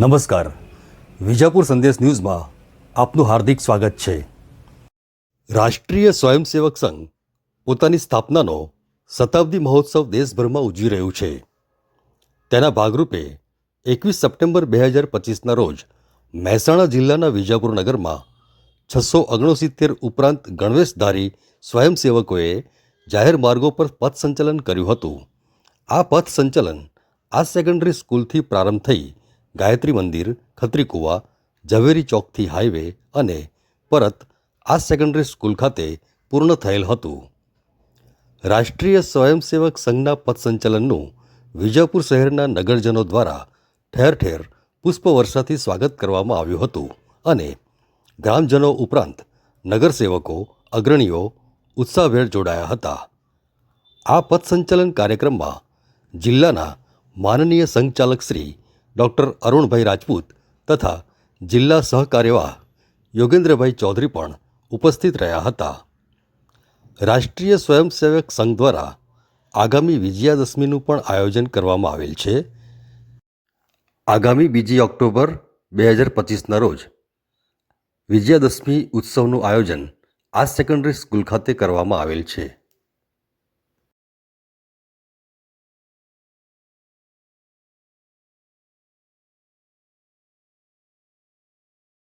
નમસ્કાર. વિજાપુર સંદેશ ન્યૂઝમાં આપનું હાર્દિક સ્વાગત છે. રાષ્ટ્રીય સ્વયંસેવક સંઘ પોતાની સ્થાપનાનો શતાબ્દી મહોત્સવ દેશભરમાં ઉજવી રહ્યું છે. તેના ભાગરૂપે એકવીસ સપ્ટેમ્બર બે હજાર પચીસના રોજ મહેસાણા જિલ્લાના વિજાપુર નગરમાં છસો ઓગણસિત્તેર ઉપરાંત ગણવેશધારી સ્વયંસેવકોએ જાહેર માર્ગો પર પથ સંચલન કર્યું હતું. આ પથ સંચલન આ સેકન્ડરી સ્કૂલથી પ્રારંભ થઈ ગાયત્રી મંદિર ખત્રીકુવા ઝવેરી ચોકથી હાઈવે અને પરત આ સેકન્ડરી સ્કૂલ ખાતે પૂર્ણ થયેલ હતું. રાષ્ટ્રીય સ્વયંસેવક સંઘના પથ સંચલનનું વિજાપુર શહેરના નગરજનો દ્વારા ઠેર ઠેર પુષ્પવર્ષાથી સ્વાગત કરવામાં આવ્યું હતું અને ગ્રામજનો ઉપરાંત નગરસેવકો, અગ્રણીઓ ઉત્સાહભેર જોડાયા હતા. આ પથસંચલન કાર્યક્રમમાં જિલ્લાના માનનીય સંઘચાલક શ્રી ડૉક્ટર અરુણભાઈ રાજપૂત તથા જિલ્લા સહકાર્યવાહ યોગેન્દ્રભાઈ ચૌધરી પણ ઉપસ્થિત રહ્યા હતા. રાષ્ટ્રીય સ્વયંસેવક સંઘ દ્વારા આગામી વિજયાદશમીનું પણ આયોજન કરવામાં આવેલ છે. આગામી બીજી ઓક્ટોબર બે હજાર પચીસના રોજ વિજયાદશમી ઉત્સવનું આયોજન આ સેકન્ડરી સ્કૂલ ખાતે કરવામાં આવેલ છે.